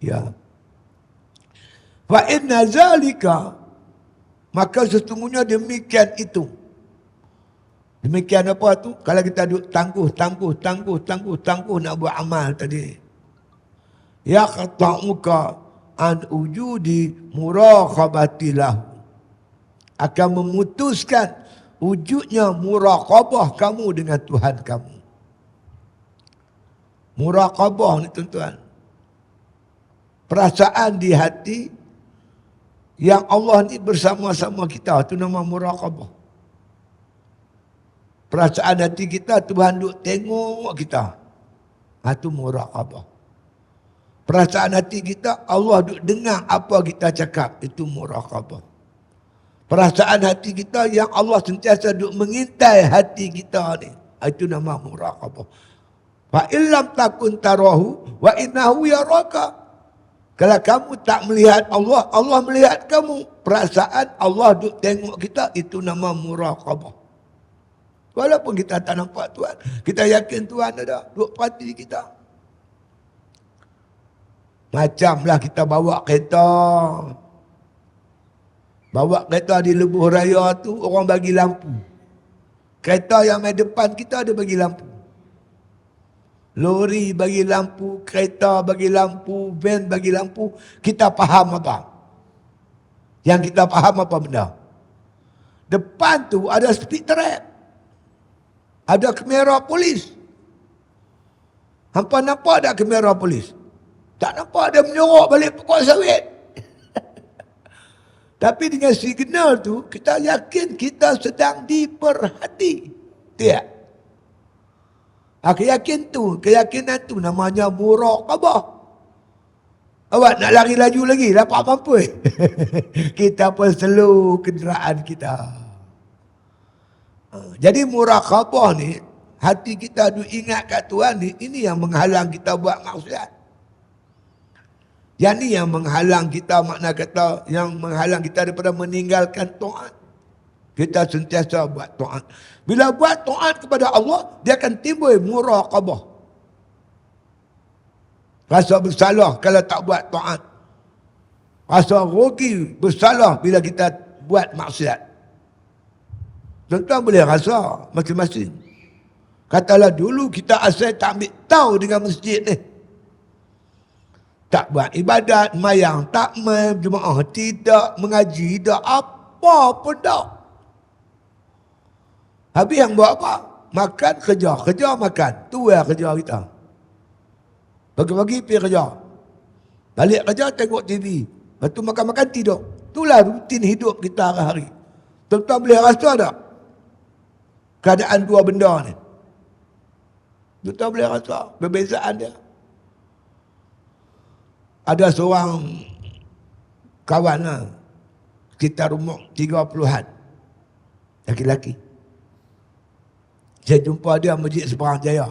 Ya. Fa inna zalika maka sesungguhnya demikian itu. Demikian apa tu? Kalau kita duduk tangguh, tangguh, tangguh, tangguh, tangguh nak buat amal tadi. Ya muka an ujudi muraqabatilah. Akan memutuskan wujudnya muraqabah kamu dengan Tuhan kamu. Muraqabah ni tuan-tuan. Perasaan di hati yang Allah ni bersama-sama kita. Itu nama muraqabah. Perasaan hati kita Tuhan duk tengok kita. Itu muraqabah. Perasaan hati kita Allah duk dengar apa kita cakap. Itu muraqabah. Perasaan hati kita yang Allah sentiasa duk mengintai hati kita ni. Itu nama muraqabah. Fa illam takun tarahu wa innahu yaraka. Kalau kamu tak melihat Allah, Allah melihat kamu. Perasaan Allah duk tengok kita itu nama muraqabah. Walaupun kita tak nampak Tuhan, kita yakin Tuhan ada duk pati kita. Macamlah kita bawa kereta. Bawa kereta di lebuh raya tu orang bagi lampu. Kereta yang main depan kita ada bagi lampu. Lori bagi lampu, kereta bagi lampu, van bagi lampu. Kita faham apa? Yang kita faham apa benda? Depan tu ada speed trap. Ada kamera polis. Hampa nampak ada kamera polis? Tak nampak ada menyorok balik pokok sawit. Tapi dengan signal tu, kita yakin kita sedang diperhati. Tidak. Aku yakin tu, keyakinan tu namanya muraqabah. Awak nak lari laju lagi, dapat apa-apa. kita pun slow kenderaan kita. Ha, jadi muraqabah ni, hati kita tu ingat kat Tuhan ni, ini yang menghalang kita buat maksiat. Yang ni yang menghalang kita, makna kata, yang menghalang kita daripada meninggalkan Tuhan. Kita sentiasa buat taat. Bila buat taat kepada Allah, dia akan timbul muraqabah. Rasa bersalah kalau tak buat taat. Rasa rugi bersalah bila kita buat maksiat. Tuan-tuan boleh rasa masing-masing. Katalah dulu kita asal tak ambil tahu dengan masjid ni. Tak buat ibadat, mayang tak main, jemaah tidak, mengaji tidak, apa pun tak. Habis yang buat apa? Makan kerja, kerja makan. Tu ya kerja kita. Pagi-pagi pergi kerja. Balik kerja tengok TV. Lepas tu makan-makan tidur. Itulah rutin hidup kita hari-hari. Tuan-tuan boleh rasa tak? Keadaan dua benda ni. Tuan-tuan boleh rasa perbezaan dia. Ada seorang kawan lah. Kita rumah tiga puluhan. Laki-laki. Saya jumpa dia masjid seberang jaya.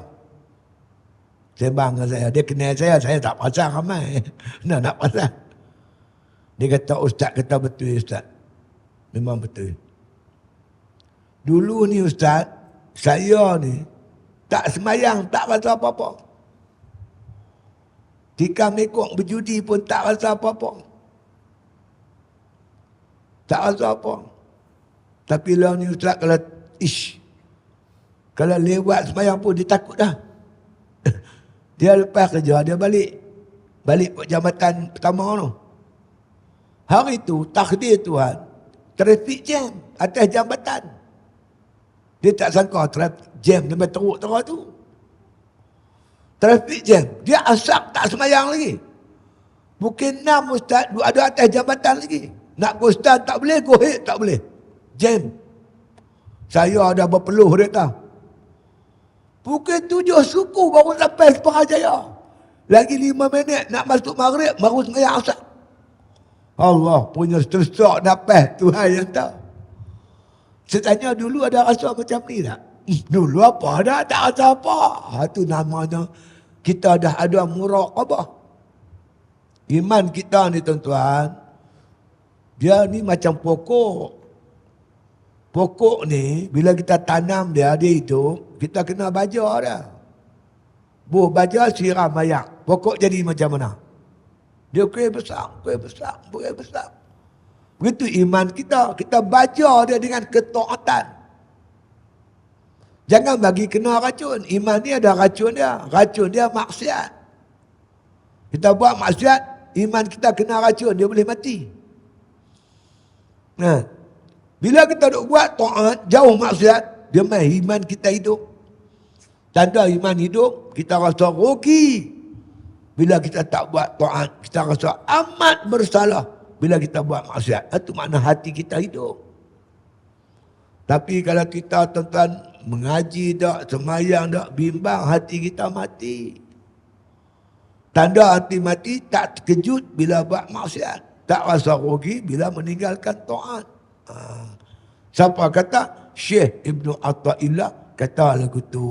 Sembang dengan saya. Dia kenal saya, saya tak pasang ramai. Nak nak pasang. Dia kata, Ustaz kata betul Ustaz. Memang betul. Dulu ni Ustaz, saya ni tak semayang, tak rasa apa-apa. Tikam mekok berjudi pun tak rasa apa-apa. Tak rasa apa. Tapi lah ni Ustaz kalau ish, kalau lewat semayang pun dia takut dah. dia lepas kerja, dia balik. Balik buat jambatan pertama tu. Hari tu, takdir Tuhan. Trafik jam atas jambatan. Dia tak sangka trafik jam dia teruk-teruk tu. Trafik jam. Dia asap tak semayang lagi. Mungkin enam ustaz ada atas jambatan lagi. Nak go ustaz tak boleh, go ahead tak boleh. Jam. Saya ada berpeluh dia tahu. Pukul tujuh suku baru sampai Separa Jaya. Lagi lima minit nak masuk maghrib baru semayang asap. Allah punya sesak dapat Tuhan yang tahu. Saya dulu ada rasa macam ni tak? Dulu apa? Ada tak rasa apa? Itu ha, namanya kita dah ada muraqabah. Iman kita ni tuan-tuan, dia ni macam pokok. Pokok ni bila kita tanam dia dia hidup, kita kena baja dia. Buh baja siram ayak. Pokok jadi macam mana? Dia kuih besar, kuih besar, kuih besar. Begitu iman kita. Kita baca dia dengan ketaatan. Jangan bagi kena racun. Iman ni ada racun dia. Racun dia maksiat. Kita buat maksiat, iman kita kena racun, dia boleh mati. Nah, bila kita duk buat taat, jauh maksiat, dia main iman kita hidup. Tanda iman hidup, kita rasa rugi. Bila kita tak buat taat, kita rasa amat bersalah. Bila kita buat maksiat, itu makna hati kita hidup. Tapi kalau kita tuan mengaji tak, semayang tak, bimbang, hati kita mati. Tanda hati mati tak terkejut bila buat maksiat. Tak rasa rugi bila meninggalkan taat. Siapa kata? Syekh Ibnu Atta'illah kata lagu tu.